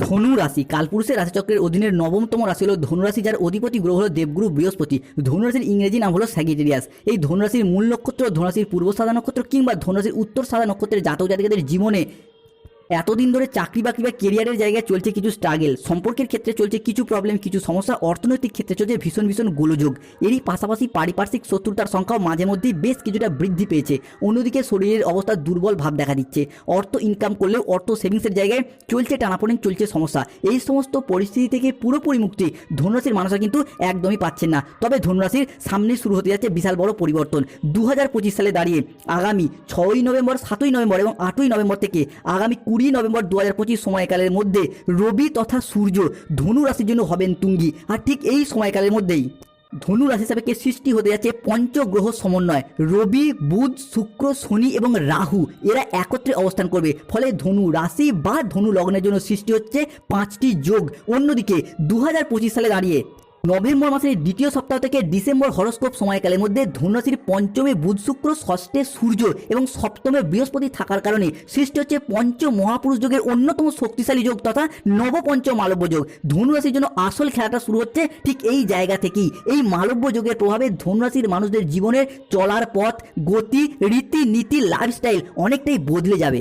ধনু রাশি। কালপুরুষের রাশিচক্রের অধীনের নবমতম রাশি হল ধনুরাশি যার অধিপতি গ্রহ হল দেবগুরু বৃহস্পতি। ধনুরাশির ইংরেজি নাম হলো স্যাগিটেরিয়াস। এই ধনুরাশির মূল নক্ষত্র ধনুরাশির পূর্ব সাদা নক্ষত্র কিংবা ধনুরাশির উত্তর সাদা নক্ষত্রের জাতক জাতিকাদের জীবনে এতদিন ধরে চাকরি বাকরি বা কেরিয়ারের জায়গায় চলছে কিছু স্ট্রাগেল সম্পর্কের ক্ষেত্রে চলছে কিছু প্রবলেম কিছু সমস্যা, অর্থনৈতিক ক্ষেত্রে চলছে ভীষণ ভীষণ গোলযোগ। এরই পাশাপাশি পারিপার্শ্বিক শত্রুতার সংখ্যাও মাঝে মধ্যেই বেশ কিছুটা বৃদ্ধি পেয়েছে। অন্যদিকে শরীরের অবস্থা দুর্বল ভাব দেখা দিচ্ছে। অর্থ ইনকাম করলেও অর্থ সেভিংসের জায়গায় চলছে টানাপোড়েন, চলছে সমস্যা। এই সমস্ত পরিস্থিতি থেকে পুরোপুরি মুক্তি ধনুরাশির মানুষরা কিন্তু একদমই পাচ্ছেন না। তবে ধনুরাশির সামনে শুরু হতে যাচ্ছে বিশাল বড় পরিবর্তন। দু হাজার পঁচিশ সালে দাঁড়িয়ে আগামী ছয়ই নভেম্বর, সাতই নভেম্বর এবং আটই নভেম্বর থেকে আগামী কুড়ি নভেম্বর দু হাজার পঁচিশ সময়কালের মধ্যে রবি তথা সূর্য ধনু রাশির জন্য হবেন তুঙ্গি। আর ঠিক এই সময়কালের মধ্যেই ধনু রাশি সাপেক্ষে সৃষ্টি হতে যাচ্ছে পঞ্চগ্রহ সমন্বয়। রবি, বুধ, শুক্র, শনি এবং রাহু এরা একত্রে অবস্থান করবে। ফলে ধনু রাশি বা ধনু লগ্নের জন্য সৃষ্টি হচ্ছে পাঁচটি যোগ। অন্যদিকে দু হাজার পঁচিশ সালে দাঁড়িয়ে নভেম্বর মাসের দ্বিতীয় সপ্তাহ থেকে ডিসেম্বর হরস্কোপ সময়কালের মধ্যে ধনুরাশির পঞ্চমে বুধ শুক্র, ষষ্ঠে সূর্য এবং সপ্তমে বৃহস্পতি থাকার কারণে সৃষ্টি হচ্ছে পঞ্চ মহাপুরুষ যোগের অন্যতম শক্তিশালী যোগ তথা নবপঞ্চ মালব্য যোগ। ধনুরাশির জন্য আসল খেলাটা শুরু হচ্ছে ঠিক এই জায়গা থেকেই। এই মালব্য যোগের প্রভাবে ধনুরাশির মানুষদের জীবনের চলার পথ, গতি রীতি নীতি লাইফস্টাইল অনেকটাই বদলে যাবে।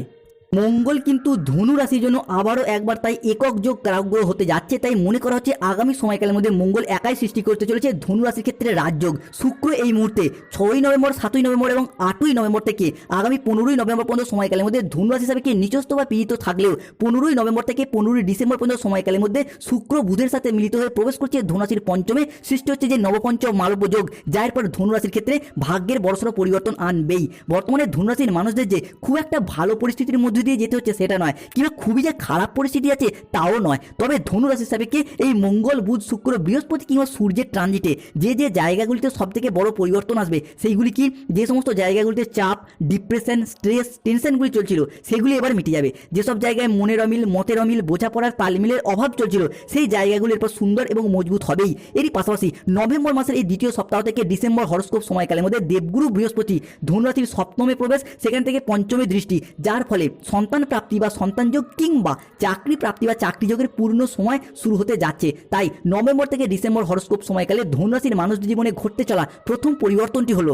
মঙ্গল কিন্তু ধনু রাশির জন্য আবারও একবার তাই একক যোগ কারাগ্রহ হতে যাচ্ছে। তাই মনে করা হচ্ছে আগামী সময়কালের মধ্যে মঙ্গল একাই সৃষ্টি করতে চলেছে ধনু রাশির ক্ষেত্রে রাজযোগ। শুক্র এই মুহূর্তে ছয়ই নভেম্বর, সাতই নভেম্বর এবং আটই নভেম্বর থেকে আগামী পনেরোই নভেম্বর পর্যন্ত সময়কালের মধ্যে ধনু রাশি হিসাবে নিচস্থ বা পীড়িত থাকলেও পনেরোই নভেম্বর থেকে পনেরোই ডিসেম্বর পর্যন্ত সময়কালের মধ্যে শুক্র বুধের সাথে মিলিত হয়ে প্রবেশ করছে ধনুরাশির পঞ্চমে। সৃষ্টি হচ্ছে যে নবপঞ্চ মালব্য যোগ, যার পর ধনুরাশির ক্ষেত্রে ভাগ্যের বড়সড় পরিবর্তন আনবেই। বর্তমানে ধনুরাশির মানুষদের যে খুব একটা ভালো পরিস্থিতির মধ্যে দিয়ে যেতে হচ্ছে সেটা নয়। কিংবা খুবই যে খারাপ পরিস্থিতি আছে, তাও নয়। তবে ধনুরাশির সাপেক্ষে এই মঙ্গল, বুধ, শুক্র, বৃহস্পতি কিংবা সূর্যের ট্রানজিটে যে যে জায়গাগুলিতে সব থেকে বড় পরিবর্তন আসবে, সেইগুলি কি যে সমস্ত জায়গাগুলিতে চাপ ডিপ্রেশন স্ট্রেস টেনশনগুলি চলছিল, সেগুলি এবার মিটে যাবে। যেসব জায়গায় মনের অমিল, মতের অমিল, বোঝাপড়ার তালমিলের অভাব চলছিল, সেই জায়গাগুলির পর সুন্দর এবং মজবুত হবেই। এরই পাশাপাশি নভেম্বর মাসের এই দ্বিতীয় সপ্তাহ থেকে ডিসেম্বর হরস্কোপ সময়কালের মধ্যে দেবগুরু বৃহস্পতি ধনুরাশির সপ্তমে প্রবেশ, সেখান থেকে পঞ্চমে দৃষ্টি, যার ফলে সন্তান প্রাপ্তি বা সন্তান যোগ কিংবা চাকরি প্রাপ্তি বা চাকরি যোগের পূর্ণ সময় শুরু হতে যাচ্ছে। তাই নভেম্বর থেকে ডিসেম্বর হরস্কোপ সময়কালে ধনুরাশির মানুষ জীবনে ঘটতে চলা প্রথম পরিবর্তনটি হলো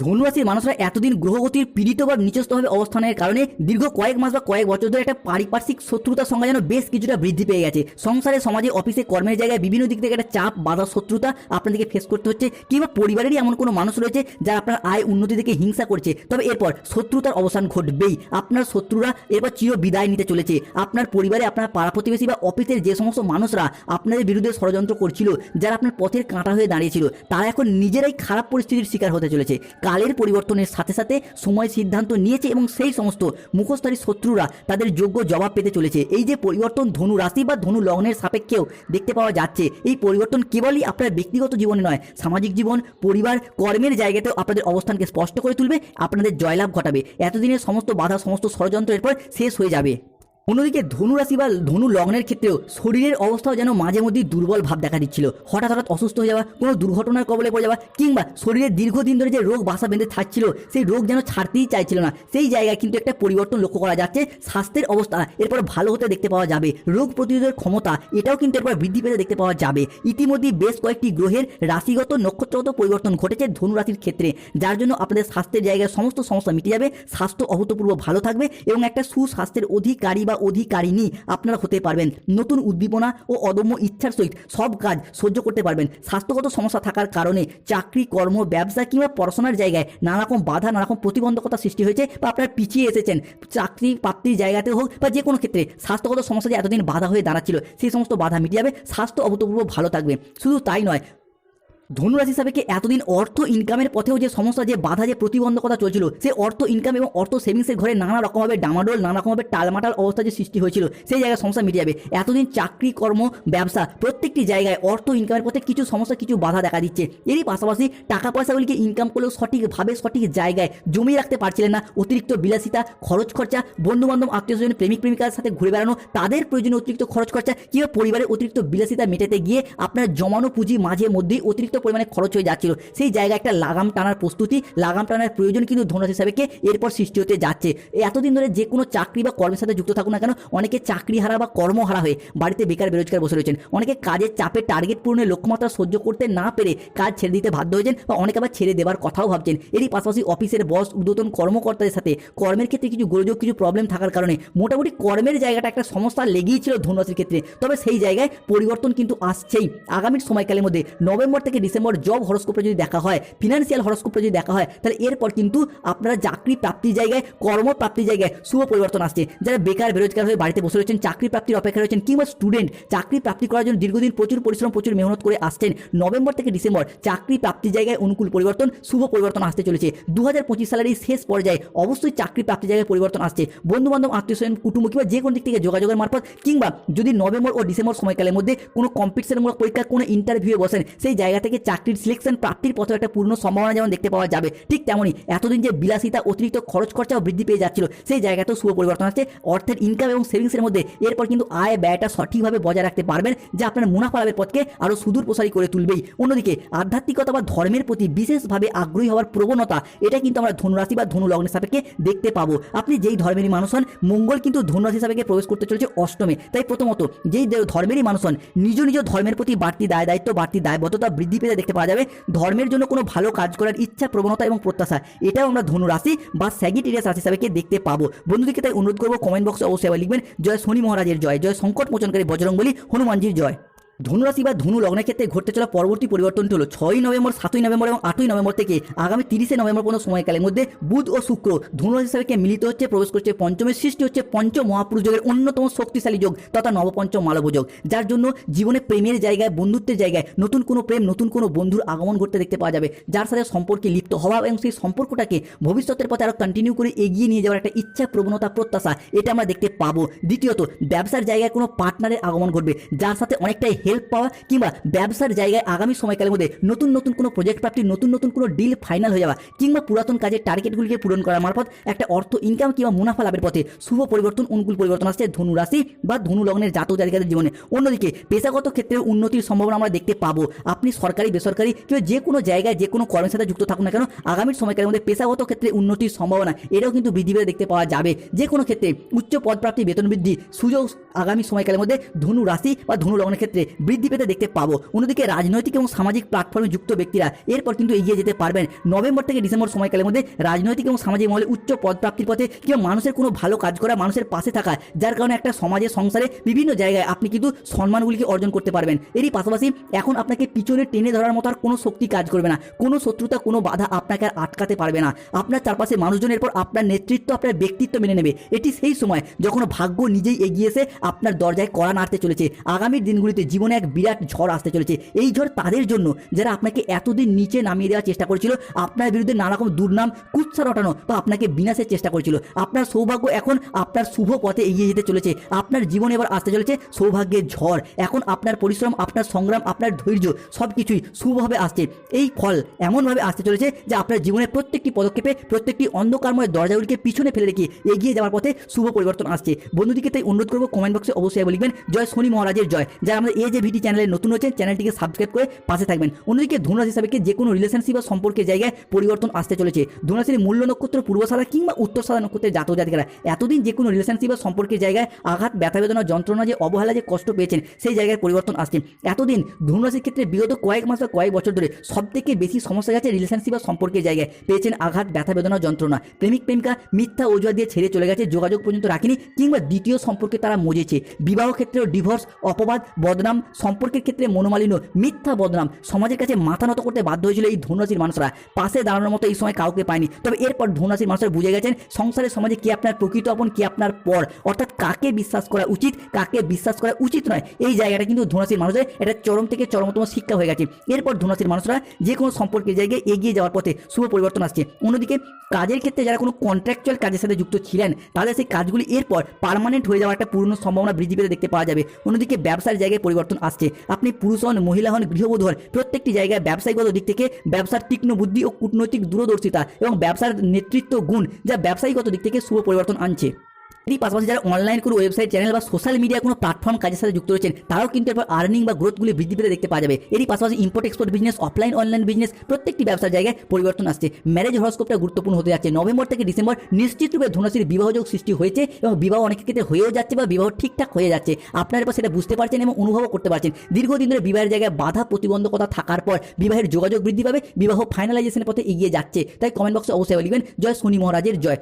ধনুরাশির মানুষরা এতদিন গ্রহগতির পীড়িত বা নিচস্থভাবে অবস্থানের কারণে দীর্ঘ কয়েক মাস বা কয়েক বছর ধরে একটা পারিপার্শ্বিক শত্রুতার সংখ্যা যেন বেশ কিছুটা বৃদ্ধি পেয়ে গেছে। সংসারে, সমাজে, অফিসে, কর্মের জায়গায় বিভিন্ন দিক থেকে একটা চাপ, বাধা, শত্রুতা আপনাদেরকে ফেস করতে হচ্ছে। কিংবা পরিবারেরই এমন কোনো মানুষ রয়েছে যারা আপনার আয় উন্নতি থেকে হিংসা করছে। তবে এরপর শত্রুতার অবসান ঘটবেই। আপনার শত্রুরা এরপর চির বিদায় নিতে চলেছে। আপনার পরিবারে, আপনার পাড়া প্রতিবেশী বা অফিসের যে সমস্ত মানুষরা আপনাদের বিরুদ্ধে ষড়যন্ত্র করছিল, যারা আপনার পথের কাঁটা হয়ে দাঁড়িয়েছিল, তারা এখন নিজেরাই খারাপ পরিস্থিতির শিকার হতে চলেছে। কালের পরিবর্তনের সাথে সাথে সময় সিদ্ধান্ত নিয়েছে এবং সেই সমস্ত মুখোশধারী শত্রুরা তাদের যোগ্য জবাব পেতে চলেছে। এই যে পরিবর্তন ধনু রাশি বা ধনু লগ্নের সাপেক্ষেও দেখতে পাওয়া যাচ্ছে, এই পরিবর্তন কেবলই আপনার ব্যক্তিগত জীবনে নয়, সামাজিক জীবন, পরিবার, কর্মের জায়গাতেও আপনাদের অবস্থানকে স্পষ্ট করে তুলবে, আপনাদের জয়লাভ ঘটাবে। এতদিনের সমস্ত বাধা, সমস্ত ষড়যন্ত্রের পর শেষ হয়ে যাবে। অন্যদিকে ধনু রাশি বা ধনু লগ্নের ক্ষেত্রেও শরীরের অবস্থাও যেন মাঝে মধ্যেই দুর্বল ভাব দেখা দিচ্ছিল। হঠাৎ হঠাৎ অসুস্থ হয়ে যাওয়া, কোনো দুর্ঘটনার কবলে পড়ে যাওয়া, কিংবা শরীরে দীর্ঘদিন ধরে যে রোগ বাসা বেঁধে থাকছিল, সেই রোগ যেন ছাড়তেই চাইছিল না। সেই জায়গায় কিন্তু একটা পরিবর্তন লক্ষ্য করা যাচ্ছে। স্বাস্থ্যের অবস্থা এরপর ভালো হতে দেখতে পাওয়া যাবে। রোগ প্রতিরোধের ক্ষমতা এটাও কিন্তু এরপর বৃদ্ধি পেতে দেখতে পাওয়া যাবে। ইতিমধ্যেই বেশ কয়েকটি গ্রহের রাশিগত নক্ষত্রগত পরিবর্তন ঘটেছে ধনু রাশির ক্ষেত্রে। যার জন্য আপনাদের স্বাস্থ্যের জায়গায় সমস্ত সমস্যা মিটে যাবে। স্বাস্থ্য অভূতপূর্ব ভালো থাকবে এবং একটা সুস্বাস্থ্যের অধিকারী বা অধিকারিণী আপনারা হতে পারবেন। নতুন উদ্দীপনা ও অদম্য ইচ্ছার সহিত সব কাজ সহ্য করতে পারবেন। স্বাস্থ্যগত সমস্যা থাকার কারণে চাকরি, কর্ম, ব্যবসা কিংবা পড়াশোনার জায়গায় নানা রকম বাধা নানা রকম প্রতিবন্ধকতা সৃষ্টি হয়েছে বা আপনারা পিছিয়ে এসেছেন। চাকরি, প্রাপ্তির জায়গাতে হোক বা যে কোনো ক্ষেত্রে স্বাস্থ্যগত সমস্যা যে এতদিন বাধা হয়ে দাঁড়াচ্ছিল, সেই সমস্ত বাধা মিটে যাবে। স্বাস্থ্য অভূতপূর্ব ভালো থাকবে। শুধু তাই নয় ধনুরাশি কি এতদিন অর্থ ইনকামের পথেও যে সমস্যা যে বাধা, যে প্রতিবন্ধকতা চলছিল, সে অর্থ ইনকাম এবং অর্থ সেভিংসের ঘরে নানা রকমভাবে ডামাডোল, নানা রকমভাবে টালমাটাল অবস্থা যে সৃষ্টি হয়েছিল, সেই জায়গায় সমস্যা মিটে যাবে। এতদিন চাকরি, কর্ম, ব্যবসা প্রত্যেকটি জায়গায় অর্থ ইনকামের পথে কিছু সমস্যা, কিছু বাধা দেখা দিচ্ছে। এরই পাশাপাশি টাকা পয়সাগুলিকে ইনকাম করলেও সঠিকভাবে, সঠিক জায়গায় জমিয়ে রাখতে পারছিলেন না। অতিরিক্ত বিলাসিতা, খরচ খরচা বন্ধু বান্ধব আত্মীয় স্বজন, প্রেমিক প্রেমিকার সাথে ঘুরে বেড়ানো, তাদের প্রয়োজনে অতিরিক্ত খরচ খরচা কিংবা পরিবারের অতিরিক্ত বিলাসিতা মেটাতে গিয়ে আপনার জমানো পুঁজি মাঝে মধ্যেই অতিরিক্ত পরিমাণে খরচ হয়ে যাচ্ছিল। সেই জায়গায় একটা লাগাম টানার প্রস্তুতি, লাগাম টানার প্রয়োজন কিন্তু ধনুরাশি সাবেককে এরপর সৃষ্টি হতে যাচ্ছে। এতদিন ধরে যে কোনো চাকরি বা কর্মের সাথে যুক্ত থাকুন না কেন, অনেকে চাকরি হারা বা কর্মহারা হয়ে বাড়িতে বেকার বেরোজগার বসে রয়েছেন। অনেকে কাজের চাপে টার্গেট পূরণের লক্ষ্যমাত্রা সহ্য করতে না পেরে কাজ ছেড়ে দিতে বাধ্য হয়েছেন বা অনেকে আবার ছেড়ে দেওয়ার কথাও ভাবছেন। এরই পাশাপাশি অফিসের বস উদ্যতন কর্মকর্তাদের সাথে কর্মের ক্ষেত্রে কিছু গোলযোগ, কিছু প্রবলেম থাকার কারণে মোটামুটি কর্মের জায়গাটা একটা সমস্যা লেগেই ছিল ধনুরাশির ক্ষেত্রে। তবে সেই জায়গায় পরিবর্তন কিন্তু আসছেই। আগামী সময়কালের মধ্যে নভেম্বর থেকে ডিসেম্বর জব হরস্কোপে যদি দেখা হয় ফিনান্সিয়াল হরস্কোপে যদি দেখা হয়, তাহলে এরপর কিন্তু আপনারা চাকরি প্রাপ্তির জায়গায় কর্মপ্রাপ্তির জায়গায় শুভ পরিবর্তন আসছে। যারা বেকার, বেরোজগার হয়ে বাড়িতে বসে রয়েছেন, চাকরি প্রাপ্তির অপেক্ষা রয়েছেন কিংবা স্টুডেন্ট চাকরি প্রাপ্তি করার জন্য দীর্ঘদিন প্রচুর পরিশ্রম, প্রচুর মেহনত করে আসছেন, নভেম্বর থেকে ডিসেম্বর চাকরি প্রাপ্তির জায়গায় অনুকূল পরিবর্তন, শুভ পরিবর্তন আসতে চলেছে। দু হাজার পঁচিশ সালের এই শেষ পর্যায়ে অবশ্যই চাকরি প্রাপ্তির জায়গায় পরিবর্তন আসছে। বন্ধু বান্ধব আত্মীয় স্বজন, কুটুম্ব কিংবা যে কোনো দিক থেকে যোগাযোগের মারফত কিংবা যদি নভেম্বর ও ডিসেম্বর সময়কালের মধ্যে কোনো কম্পিটিশনমূলক পরীক্ষা, কোনো ইন্টারভিউয়ে বসেন, সেই জায়গা থেকে চাকরির সিলেকশন প্রাপ্তির পথে একটা পূর্ণ সম্ভাবনা যেমন দেখতে পাওয়া যাবে, ঠিক তেমনই এতদিন যে বিলাসিতা অতিরিক্ত খরচ খরচাও বৃদ্ধি পেয়ে যাচ্ছিল, সেই জায়গাতেও শুভ পরিবর্তন আসছে। অর্থের ইনকাম এবং সেভিংসের মধ্যে এরপর কিন্তু আয় ব্যয়টা সঠিকভাবে বজায় রাখতে পারবেন, যা আপনার মুনাফা লাভের পথকে আরও সুদূর প্রসারী করে তুলবেই। অন্যদিকে আধ্যাত্মিকতা বা ধর্মের প্রতি বিশেষভাবে আগ্রহী হওয়ার প্রবণতা, এটা কিন্তু আমরা ধনুরাশি বা ধনু লগ্নের সাপেক্ষে দেখতে পাবো। আপনি যেই ধর্মেরই মানুষ হন, মঙ্গল কিন্তু ধনুরাশি সাপেক্ষে প্রবেশ করতে চলেছে অষ্টমে। তাই প্রথমত, যেই ধর্মেরই মানুষ হন, নিজ নিজ ধর্মের প্রতি বাড়তি দায় দায়িত্ব বাড়তি দায়বদ্ধতা বৃদ্ধি পেতে দেখতে পাওয়া যাবে। ধর্মের জন্য কোনো ভালো কাজ করার ইচ্ছা, প্রবণতা এবং প্রত্যাশা, এটাও আমরা ধনু রাশি বা স্যাগিটেরিয়াস রাশি হিসাবে দেখতে পাবো। বন্ধুদেরকে তাই অনুরোধ করব কমেন্ট বক্সে অবশ্যই লিখবেন। জয় শনি মহারাজের জয় জয় সংকট মোচনকারী বজরঙ্গলী হনুমানজির জয়। ধনুরাশি বা ধনু লগ্নের ক্ষেত্রে ঘটতে চলা পরবর্তী পরিবর্তনটি হলো ছয়ই নভেম্বর, সাতই নভেম্বর এবং আটই নভেম্বর থেকে আগামী তিরিশে নভেম্বর পর্যন্ত সময়কালের মধ্যে বুধ ও শুক্র ধনুরাশি হিসাবে মিলিত হচ্ছে, প্রবেশ করছে, পঞ্চমের সৃষ্টি হচ্ছে পঞ্চ মহাপুরুষ যোগের অন্যতম শক্তিশালী যোগ তথা নবপঞ্চম মালব যোগ। যার জন্য জীবনে প্রেমের জায়গায়, বন্ধুত্বের জায়গায় নতুন কোনো প্রেম, নতুন কোনো বন্ধুর আগমন ঘটতে দেখতে পাওয়া যাবে। যার সাথে সম্পর্কে লিপ্ত হওয়া এবং সেই সম্পর্কটাকে ভবিষ্যতের পথে আরও কন্টিনিউ করে এগিয়ে নিয়ে যাওয়ার একটা ইচ্ছা প্রবণতা প্রত্যাশা, এটা আমরা দেখতে পাবো। দ্বিতীয়ত, ব্যবসার জায়গায় কোনো পার্টনারের আগমন ঘটবে, যার সাথে অনেকটাই হেল্প পাওয়া কিংবা ব্যবসার জায়গায় আগামী সময়কালের মধ্যে নতুন নতুন কোনো প্রজেক্ট প্রাপ্তি, নতুন নতুন কোনো ডিল ফাইনাল হয়ে যাওয়া কিংবা পুরাতন কাজের টার্গেটগুলিকে পূরণ করার মারফত একটা অর্থ ইনকাম কিংবা মুনাফা লাভের পথে শুভ পরিবর্তন, অনুকূল পরিবর্তন আসছে ধনু রাশি বা ধনু লগ্নের জাতক জাতিকাদের জীবনে। অন্যদিকে পেশাগত ক্ষেত্রে উন্নতির সম্ভাবনা আমরা দেখতে পাবো। আপনি সরকারি, বেসরকারি কিংবা যে কোনো জায়গায় যে কোনো কর্মের সাথে যুক্ত থাকুন না কেন আগামী সময়কালের মধ্যে পেশাগত ক্ষেত্রে উন্নতির সম্ভাবনা, এটাও কিন্তু বৃদ্ধি পেতে দেখতে পাওয়া যাবে। যে কোনো ক্ষেত্রে উচ্চ পদপ্রাপ্তি, বেতন বৃদ্ধি সুযোগ আগামী সময়কালের মধ্যে ধনু রাশি বা ধনু লগ্নের ক্ষেত্রে বৃদ্ধি পেতে দেখতে পাবো। অন্যদিকে রাজনৈতিক এবং সামাজিক প্ল্যাটফর্মে যুক্ত ব্যক্তিরা এরপর কিন্তু এগিয়ে যেতে পারবেন। নভেম্বর থেকে ডিসেম্বর সময়কালের মধ্যে রাজনৈতিক এবং সামাজিক মহলে উচ্চ পদপ্রাপ্তির পথে কিংবা মানুষের কোনো ভালো কাজ করা, মানুষের পাশে থাকা, যার কারণে একটা সমাজে সংসারে বিভিন্ন জায়গায় আপনি কিন্তু সম্মানগুলিকে অর্জন করতে পারবেন। এরই পাশাপাশি এখন আপনাকে পিছনে টেনে ধরার মতো আর কোনো শক্তি কাজ করবে না। কোনো শত্রুতা, কোনো বাধা আপনাকে আর আটকাতে পারবে না। আপনার চারপাশে মানুষজনের পর আপনার নেতৃত্ব, আপনার ব্যক্তিত্ব মেনে নেবে। এটি সেই সময় যখন ভাগ্য নিজেই এগিয়ে এসে আপনার দরজায় কড়া নাড়তে চলেছে। আগামী দিনগুলিতে জীবনে এক বিরাট ঝড় আসতে চলেছে। এই ঝড় তাদের জন্য? যারা আপনাকে এতদিন নিচে নামিয়ে দেওয়ার চেষ্টা করেছিল, আপনার বিরুদ্ধে নানা রকম দুর্নাম কুৎসা রটানো বা আপনাকে বিনাশের চেষ্টা করেছিল। আপনার সৌভাগ্য এখন আপনার শুভ পথে এগিয়ে যেতে চলেছে। আপনার জীবনে এবার আসতে চলেছে সৌভাগ্যের ঝড়। এখন আপনার পরিশ্রম, আপনার সংগ্রাম, আপনার ধৈর্য সব কিছুই শুভভাবে আসছে। এই ফল এমনভাবে আসতে চলেছে যে আপনার জীবনের প্রত্যেকটি পদক্ষেপে, প্রত্যেকটি অন্ধকারময় দরজাগুলিকে পিছনে ফেলে রেখে এগিয়ে যাওয়ার পথে শুভ পরিবর্তন আসছে। বন্ধুদিকে তাই অনুরোধ করব কমেন্ট বক্সে অবশ্যই লিখবেন, জয় শনি মহারাজের জয়। যারা আমাদের এই যে ভিডি চ্যানেলে নতুন হয়েছে চ্যানেলটিকে সাবস্ক্রাইব করে পাশে থাকবেন। অন্যদিকে ধনুরাশি হিসাবে যে কোনো রিলেশনশিপ বা সম্পর্কের জায়গায় পরিবর্তন আসতে চলেছে। ধনুরাশির মূল্য নক্ষত্র পূর্ব সাদা কিংবা উত্তর সাদা নক্ষত্রের জাতক জাতিকারা, এতদিন যে কোনো রিলেশনশিপ বা সম্পর্কের জায়গায় আঘাত, ব্যথা বেদনা, যন্ত্রণা যে অবহেলা, যে কষ্ট পেয়েছেন, সেই জায়গায় পরিবর্তন আসছে। এতদিন ধনুরাশির ক্ষেত্রে বিগত কয়েক মাস বা কয়েক বছর ধরে সব থেকে বেশি সমস্যা গেছে রিলেশনশিপ বা সম্পর্কের জায়গায়। পেয়েছেন আঘাত, ব্যথা বেদনা, যন্ত্রণা। প্রেমিক, প্রেমিকা মিথ্যা অজুহাত দিয়ে ছেড়ে চলে গেছে, যোগাযোগ পর্যন্ত রাখেনি কিংবা দ্বিতীয় সম্পর্কে তারা মজেছে। বিবাহ ক্ষেত্রেও ডিভোর্স অপবাদ, বদনাম সম্পর্কের ক্ষেত্রে মনোমালিন্য, মিথ্যা বদনাম, সমাজের কাছে মাথা নত করতে বাধ্য হয়েছিল এই ধনুরাশির মানুষরা। পাশে দাঁড়ানোর মতো এই সময় কাউকে পায়নি। তবে এরপর ধনুরাশির মানুষরা বুঝে গেছেন, সংসারের সমাজে কি আপনার প্রকৃত আপন, কি আপনার পর। অর্থাৎ কাকে বিশ্বাস করা উচিত, কাকে বিশ্বাস করা উচিত নয়। এই জায়গাটা কিন্তু ধনুরাশির মানুষদের এটা চরম থেকে চরমতম শিক্ষা হয়ে গেছে। এরপর ধনুরাশির মানুষরা যে কোনো সম্পর্কের জায়গায় এগিয়ে যাওয়ার পথে শুভ পরিবর্তন আসছে। অন্যদিকে কাজের ক্ষেত্রে যারা কোনো কন্ট্রাকচুয়াল কাজের সাথে যুক্ত ছিলেন, তাদের সেই কাজগুলি এরপর পারমানেন্ট হয়ে যাওয়ার একটা পূর্ণ সম্ভাবনা বৃদ্ধি পেতে দেখতে পাওয়া যাবে। অন্যদিকে ব্যবসার জায়গায় পরিবর্তন আসছে। আপনি পুরুষ হন, মহিলা হন, গৃহবধূ হন, প্রত্যেকটি জায়গায় ব্যবসায়িকগত দিক থেকে ব্যবসার তীক্ষ্ণ বুদ্ধি ও কূটনৈতিক দূরদর্শিতা এবং ব্যবসার নেতৃত্ব গুণ যা ব্যবসায়িকগত দিক থেকে শুভ পরিবর্তন আনছে। এরই পাশাপাশি যারা অনলাইন কোনো ওয়েবসাইট চ্যানেল বা সোশ্যাল মিডিয়া কোনো প্ল্যাটফর্ম কাজের সাথে যুক্ত রয়েছেন, তারাও কিন্তু এরপর আর্নিং বা গ্রোথগুলি বৃদ্ধি পেতে দেখতে পাওয়া যাবে। এরই পাশাপাশি import export business offline online business প্রত্যেকটি ব্যবসার জায়গায় পরিবর্তন আসছে। ম্যারেজ হরস্কোপটা গুরুত্বপূর্ণ হতে যাচ্ছে। নভেম্বর থেকে ডিসেম্বর নিশ্চিত নিশ্চিতরূপে ধনুরাশির বিবাহযোগ সৃষ্টি হয়েছে এবং বিবাহ অনেকের ক্ষেত্রে হয়েও যাচ্ছে বা বিবাহ ঠিকঠাক হয়ে যাচ্ছে। আপনারা এবার সেটা বুঝতে পারছেন এবং অনুভবও করতে পারছেন। দীর্ঘদিন ধরে বিবাহের জায়গায় বাধা প্রতিবন্ধকতা থাকার পর বিবাহের যোগাযোগ বৃদ্ধি পাবে, বিবাহ ফাইনালাইজেশনের পথে এগিয়ে যাচ্ছে। তাই কমেন্ট বক্সে অবশ্যই লিখবেন, জয় শনি মহারাজের জয়।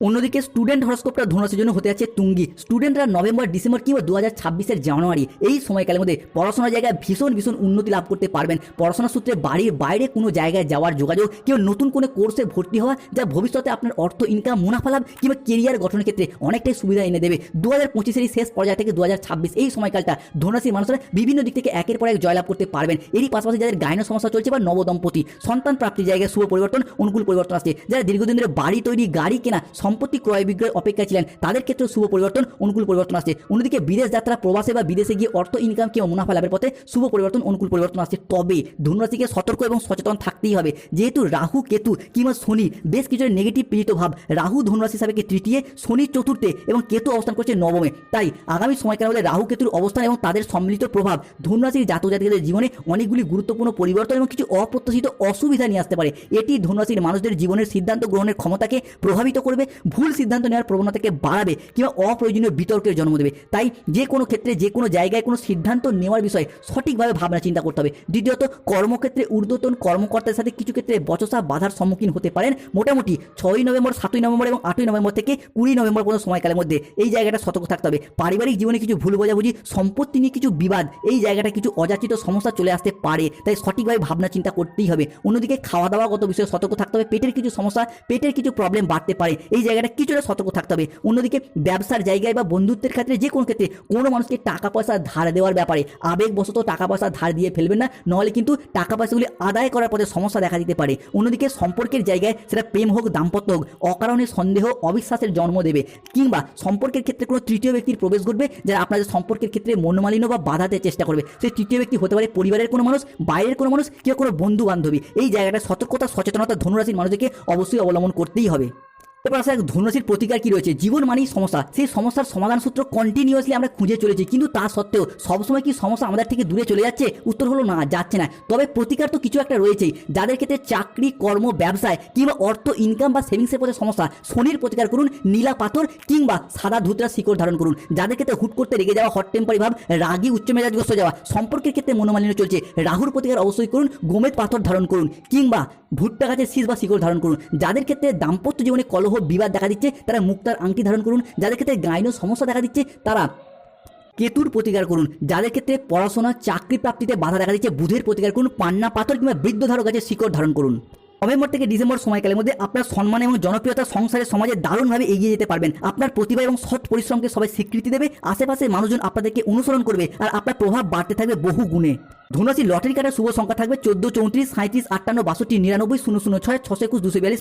অন্যদিকে স্টুডেন্ট হরস্কোপটা ধনুরাশির জন্য হতে যাচ্ছে তুঙ্গি। স্টুডেন্টরা নভেম্বর, ডিসেম্বর কিংবা দু হাজার ছাব্বিশের জানুয়ারি, এই সময়কালের মধ্যে পড়াশোনার জায়গায় ভীষণ ভীষণ উন্নতি লাভ করতে পারবেন। পড়াশোনার সূত্রে বাড়ির বাইরে কোনো জায়গায় যাওয়ার যোগাযোগ কিংবা নতুন কোনো কোর্সে ভর্তি হওয়া, যা ভবিষ্যতে আপনার অর্থ ইনকাম মুনাফা লাভ কিংবা কেরিয়ার গঠনের ক্ষেত্রে অনেকটাই সুবিধা এনে দেবে। দু হাজার পঁচিশের শেষ পর্যায় থেকে দু হাজার ছাব্বিশ এই সময়কালটা ধনুরাশির মানুষরা বিভিন্ন দিক থেকে একের পর এক জয়লাভ করতে পারবেন। এরই পাশাপাশি যাদের গায়ন সমস্যা চলছে বা নবদম্পতি, সন্তান প্রাপ্তির জায়গায় শুভ পরিবর্তন, অনুকূল পরিবর্তন আসছে। যারা দীর্ঘদিন ধরে বাড়ি তৈরি, গাড়ি কেনা সম্পত্তি ক্রয় বিক্রয় অপেক্ষায় ছিলেন। তাদের ক্ষেত্রে শুভ পরিবর্তন, অনুকূল পরিবর্তন আসছে। অন্যদিকে বিদেশ যাত্রা, প্রবাসে বা বিদেশে গিয়ে অর্থ ইনকাম কিংবা মুনাফা লাভের পথে শুভ পরিবর্তন, অনুকূল পরিবর্তন আসছে। তবে ধনুরাশিকে সতর্ক এবং সচেতন থাকতেই হবে। যেহেতু রাহু, কেতু কিংবা শনি বেশ কিছু নেগেটিভ পীড়িত ভাব। রাহু ধনুরাশি হিসাবে তৃতীয়, শনি চতুর্থে এবং কেতু অবস্থান করছে নবমে। তাই আগামী সময়কালের মধ্যে রাহু, কেতুর অবস্থান এবং তাদের সম্মিলিত প্রভাব ধনুরাশির জাতক জাতিকাদের জীবনে অনেকগুলি গুরুত্বপূর্ণ পরিবর্তন এবং কিছু অপ্রত্যাশিত অসুবিধা নিয়ে আসতে পারে। এটি ধনুরাশির মানুষদের জীবনের সিদ্ধান্ত গ্রহণের ক্ষমতাকে প্রভাবিত করবে। ভুল সিদ্ধান্ত নেওয়ার প্রবণতাকে বাড়াবে কিংবা অপ্রয়োজনীয় বিতর্কের জন্ম দেবে। তাই যে কোনো ক্ষেত্রে, যে কোনো জায়গায় কোনো সিদ্ধান্ত নেওয়ার বিষয়ে সঠিকভাবে ভাবনা চিন্তা করতে হবে। দ্বিতীয়ত, কর্মক্ষেত্রে ঊর্ধ্বতন কর্মকর্তার সাথে কিছু ক্ষেত্রে বচসা বাধার সম্মুখীন হতে পারেন। মোটামুটি ছয়ই নভেম্বর, সাতই নভেম্বর এবং আটই নভেম্বর থেকে কুড়ি নভেম্বর পর্যন্ত সময়কালের মধ্যে এই জায়গাটা সতর্ক থাকতে হবে। পারিবারিক জীবনে কিছু ভুল বোঝাবুঝি, সম্পত্তি নিয়ে কিছু বিবাদ, এই জায়গাটা কিছু অযাচিত সমস্যা চলে আসতে পারে। তাই সঠিকভাবে ভাবনা চিন্তা করতেই হবে। অন্যদিকে খাওয়া দাওয়াগত বিষয়ে সতর্ক থাকতে হবে। পেটের কিছু সমস্যা, পেটের কিছু প্রবলেম বাড়তে পারে। এই জায়গাটা কিছুটা সতর্ক থাকতে হবে। অন্যদিকে ব্যবসার জায়গায় বা বন্ধুত্বের ক্ষেত্রে যে কোনো ক্ষেত্রে কোনো মানুষকে টাকা পয়সা ধার দেওয়ার ব্যাপারে আবেগবশত টাকা পয়সা ধার দিয়ে ফেলবেন না নাহলে কিন্তু টাকা পয়সাগুলি আদায় করার পরে সমস্যা দেখা দিতে পারে। অন্যদিকে সম্পর্কের জায়গায় সেটা প্রেম হোক, দাম্পত্য হোক, অকারণে সন্দেহ, অবিশ্বাসের জন্ম দেবে। কিংবা সম্পর্কের ক্ষেত্রে কোনো তৃতীয় ব্যক্তির প্রবেশ ঘটবে যারা আপনাদের সম্পর্কের ক্ষেত্রে মনোমালিন্য বা বাধাতে চেষ্টা করবে। সেই তৃতীয় ব্যক্তি হতে পারে পরিবারের কোনো মানুষ, বাইরের কোনো মানুষ কিংবা কোনো বন্ধু বান্ধবী এই জায়গাটা সতর্কতা, সচেতনতা, ধনুরাশির মানুষকে অবশ্যই অবলম্বন করতেই হবে। এবার আসলে ধনুরাশির প্রতিকার কি রয়েছে? জীবন মানেই সমস্যা। সেই সমস্যার সমাধান সূত্র কন্টিনিউয়াসলি আমরা খুঁজে চলেছি। কিন্তু তা সত্ত্বেও সবসময় কি সমস্যা আমাদের থেকে দূরে চলে যাচ্ছে? উত্তর হলো না, যাচ্ছে না। তবে প্রতিকার তো কিছু একটা রয়েছেই। যাদের ক্ষেত্রে চাকরি, কর্ম, ব্যবসায় কিংবা অর্থ ইনকাম বা সেভিংসের পথে সমস্যা, শনির প্রতিকার করুন, নীলা পাথর কিংবা সাদা ধুতরা শিকড় ধারণ করুন। যাদের ক্ষেত্রে হুট করতে রেগে যাওয়া হট টেম্পারি ভাব, রাগি, উচ্চ মেজাজগ্রস্ত যাওয়া, সম্পর্কের ক্ষেত্রে মনোমালিন্য চলছে। রাহুর প্রতিকার অবশ্যই করুন গোমেদ পাথর ধারণ করুন কিংবা ভুট্টা গাছের শীষ বা শিকড় ধারণ করুন। যাদের ক্ষেত্রে দাম্পত্য জীবনে কলহ বিবাদ দেখা দিচ্ছে, তারা মুক্তার আংটি ধারণ করুন, যাদের ক্ষেত্রে গাইনো সমস্যা দেখা দিচ্ছে, তারা কেতুর প্রতিকার করুন, যাদের ক্ষেত্রে পড়াশোনা, চাকরি প্রাপ্তিতে বাধা দেখা দিচ্ছে, বুধের প্রতিকার করুন, পান্না পাথর কিংবা বৃদ্ধ ধারক গাছের শিকড় ধারণ করুন। নভেম্বর থেকে ডিসেম্বর সময়কালের মধ্যে আপনার সম্মান এবং জনপ্রিয়তা সংসারে, সমাজে দারুণভাবে এগিয়ে যেতে পারবেন। আপনার প্রতিভা এবং সৎ পরিশ্রমকে সবাই স্বীকৃতি দেবে আশেপাশের মানুষজন আপনাদেরকে অনুসরণ করবে আর আপনার প্রভাব বাড়তে থাকবে বহু গুণে। ধনুরাশি লটারি কাটার শুভ সংখ্যা থাকবে চোদ্দ, চৌত্রিশ সাঁত্রিশ আটান্ন, বাষট্টি, নিরানব্বই, শূন্য শূন্য, ছয়, ছশো একুশ, দুশো বিয়াল্লিশ।